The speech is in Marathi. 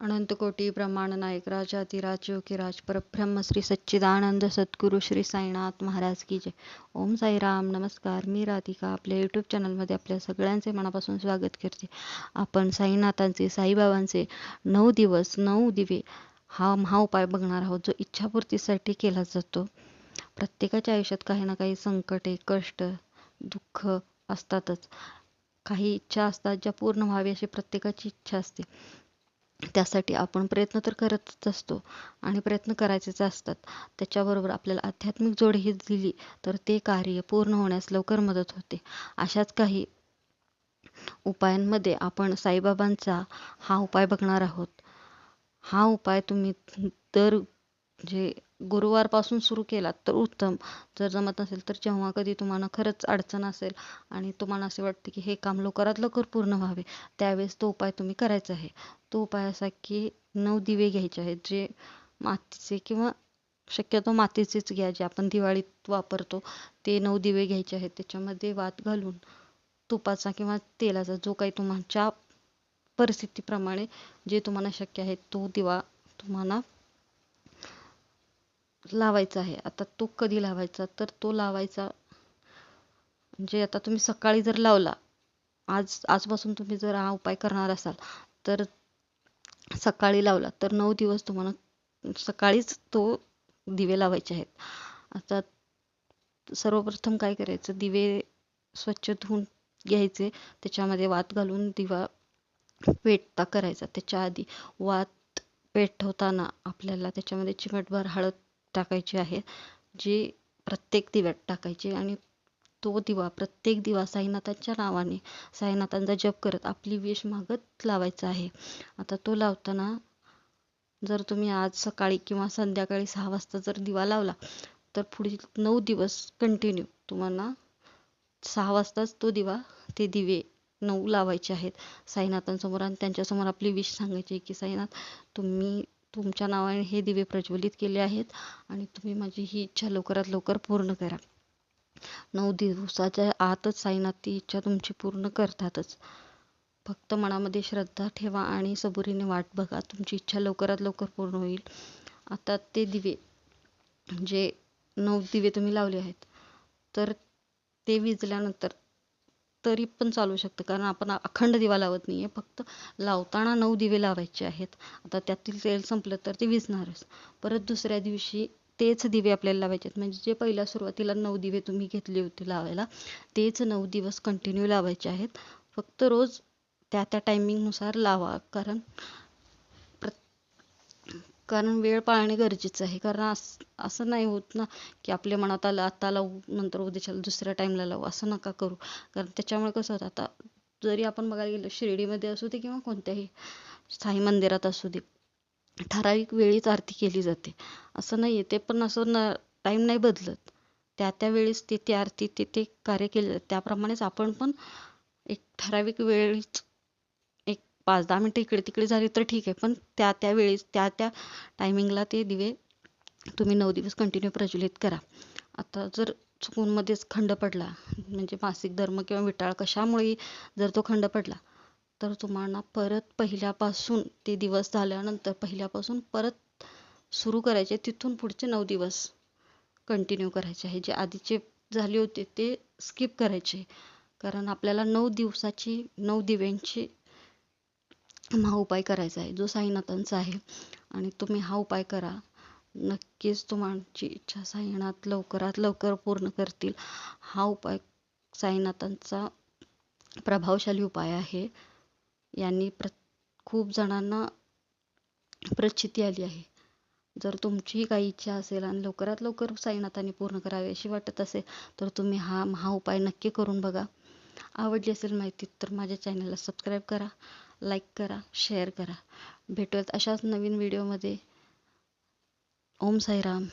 अनंतकोटी प्रमाण नायक राजाधिराज योगीराज परब्रह्म श्री सच्चिदानंद सद्गुरू श्री साईनाथ महाराज की जय. ओम साईराम. नमस्कार. मी राधिका आपल्या यूट्यूब चॅनलमध्ये आपल्या सगळ्यांचे मनापासून स्वागत करते. आपण साईनाथांचे साईबाबांचे नऊ दिवस नऊ दिवे हा महाउपाय बघणार आहोत जो इच्छापूर्तीसाठी केला जातो. प्रत्येकाच्या आयुष्यात काही ना काही संकटे कष्ट दुःख असतातच. काही इच्छा असतात ज्या पूर्ण व्हावी अशी प्रत्येकाची इच्छा असते. त्यासाठी आपण प्रयत्न तर करतच असतो आणि प्रयत्न करायचेच असतात. त्याच्याबरोबर आपल्याला आध्यात्मिक जोडही दिली तर ते कार्य पूर्ण होण्यास लवकर मदत होते. अशाच काही उपायांमध्ये आपण साईबाबांचा हा उपाय बघणार आहोत. हा उपाय तुम्ही दर जे गुरुवारपासून सुरू केलात तर उत्तम. जर जमत नसेल तर जेव्हा कधी तुम्हाला खरंच अडचण असेल आणि तुम्हाला असे वाटते की हे काम लवकरात लवकर पूर्ण व्हावे त्यावेळेस तो उपाय तुम्ही करायचा आहे. तो उपाय असा की नऊ दिवे घ्यायचे आहेत जे मातीचे किंवा शक्यतो मातीचेच घ्या जे आपण दिवाळीत वापरतो. ते नऊ दिवे घ्यायचे आहेत त्याच्यामध्ये वात घालून तुपाचा किंवा तेलाचा जो काही तुमच्या परिस्थितीप्रमाणे जे तुम्हाला शक्य आहे तो दिवा तुम्हाला लावायचा आहे. आता तो कधी लावायचा? तर तो लावायचा. म्हणजे आता तुम्ही सकाळी जर लावला आज आजपासून तुम्ही जर हा उपाय करणार असाल तर सकाळी लावला तर नऊ दिवस तुम्हाला सकाळीच तो दिवे लावायचे आहेत. आता सर्वप्रथम काय करायचं? दिवे स्वच्छ धुवून घ्यायचे. त्याच्यामध्ये वात घालून दिवा पेटता करायचा. त्याच्या आधी वात पेटवताना आपल्याला त्याच्यामध्ये चिमटभर हळद टाकायची आहे जी प्रत्येक दिव्यात टाकायची आणि तो दिवा प्रत्येक दिवा साईनाथांच्या नावाने साईनाथांचा जप करत आपली विष मागत लावायचा आहे. आता तो लावताना जर तुम्ही आज सकाळी किंवा संध्याकाळी सहा वाजता जर दिवा लावला तर पुढील नऊ दिवस कंटिन्यू तुम्हाला सहा वाजताच तो दिवा ते दिवे नऊ लावायचे आहेत. साईनाथांसमोर आणि त्यांच्यासमोर आपली विष सांगायची की साईनाथ तुम्ही तुमच्या नावाने हे दिवे प्रज्वलित केले आहेत आणि तुम्ही माझी ही इच्छा लवकरात लवकर पूर्ण करा. नऊ दिवसाच्या आतच साईनाथ ती इच्छा तुमची पूर्ण करतातच. फक्त मनामध्ये श्रद्धा ठेवा आणि सबुरीने वाट बघा. तुमची इच्छा लवकरात लवकर पूर्ण होईल. आता ते दिवे जे नऊ दिवे तुम्ही लावले आहेत तर ते विजल्यानंतर तरी पण चालू शकतं. कारण आपण अखंड दिवा लावत नाही आहे फक्त लावताना नऊ दिवे लावायचे आहेत. आता त्यातील तेल संपलं तर ते विजणारच परत दुसऱ्या दिवशी तेच दिवे आपल्याला लावायचे आहेत. म्हणजे जे पहिल्या सुरुवातीला नऊ दिवे तुम्ही घेतले होते लावायला तेच नऊ दिवस कंटिन्यू लावायचे आहेत. फक्त रोज त्या त्या टायमिंगनुसार लावा. कारण कारण वेळ पाळणे गरजेचं आहे. कारण असं असं नाही होत ना की आपल्या मनात आलं आता लावू नंतर उद्याच्या दुसऱ्या टाईमला लावू. असं नका करू. कारण त्याच्यामुळे कसं होतं आता जरी आपण बघायला गेलो शिर्डीमध्ये असू दे किंवा कोणत्याही साई मंदिरात असू दे ठराविक वेळीच आरती केली जाते. असं नाही आहे ते पण असं न टाईम नाही बदलत. त्या त्या वेळेस ते ते आरती ते ते कार्य केले जाते त्याप्रमाणेच आपण पण एक ठराविक वेळीच पाच दहा मिनटं इकडे तिकडे झाली तर ठीक आहे. पण त्या त्या वेळेस त्या त्या टायमिंगला ते दिवे तुम्ही नऊ दिवस कंटिन्यू प्रज्वलित करा. आता जर चुकूनमध्येच खंड पडला म्हणजे मासिक धर्म किंवा विटाळ कशामुळे जर तो खंड पडला तर तुम्हाला परत पहिल्यापासून ते दिवस झाल्यानंतर पहिल्यापासून परत सुरू करायचे तिथून पुढचे नऊ दिवस कंटिन्यू करायचे आहे. जे आधीचे झाले होते ते स्किप करायचे. कारण आपल्याला नऊ दिवसाची नऊ दिव्यांची हा उपाय करायचा आहे जो साईनाथांचा आहे. आणि तुम्ही हा उपाय करा. नक्कीच तुमची इच्छा साईनाथ लवकरात लवकर पूर्ण करतील. हा उपाय साईनाथांचा प्रभावशाली उपाय आहे. यांनी प्र खूप जणांना प्रचिती आली आहे. जर तुमचीही काही इच्छा असेल आणि लवकरात लवकर साईनाथांनी पूर्ण करावी अशी वाटत असेल तर तुम्ही हा हा उपाय नक्की करून बघा. आवडली असेल माहिती तर माझ्या चॅनलला सबस्क्राईब करा. लाईक करा शेअर करा. भेटूयात अशाच नवीन व्हिडिओमध्ये ओम साईराम.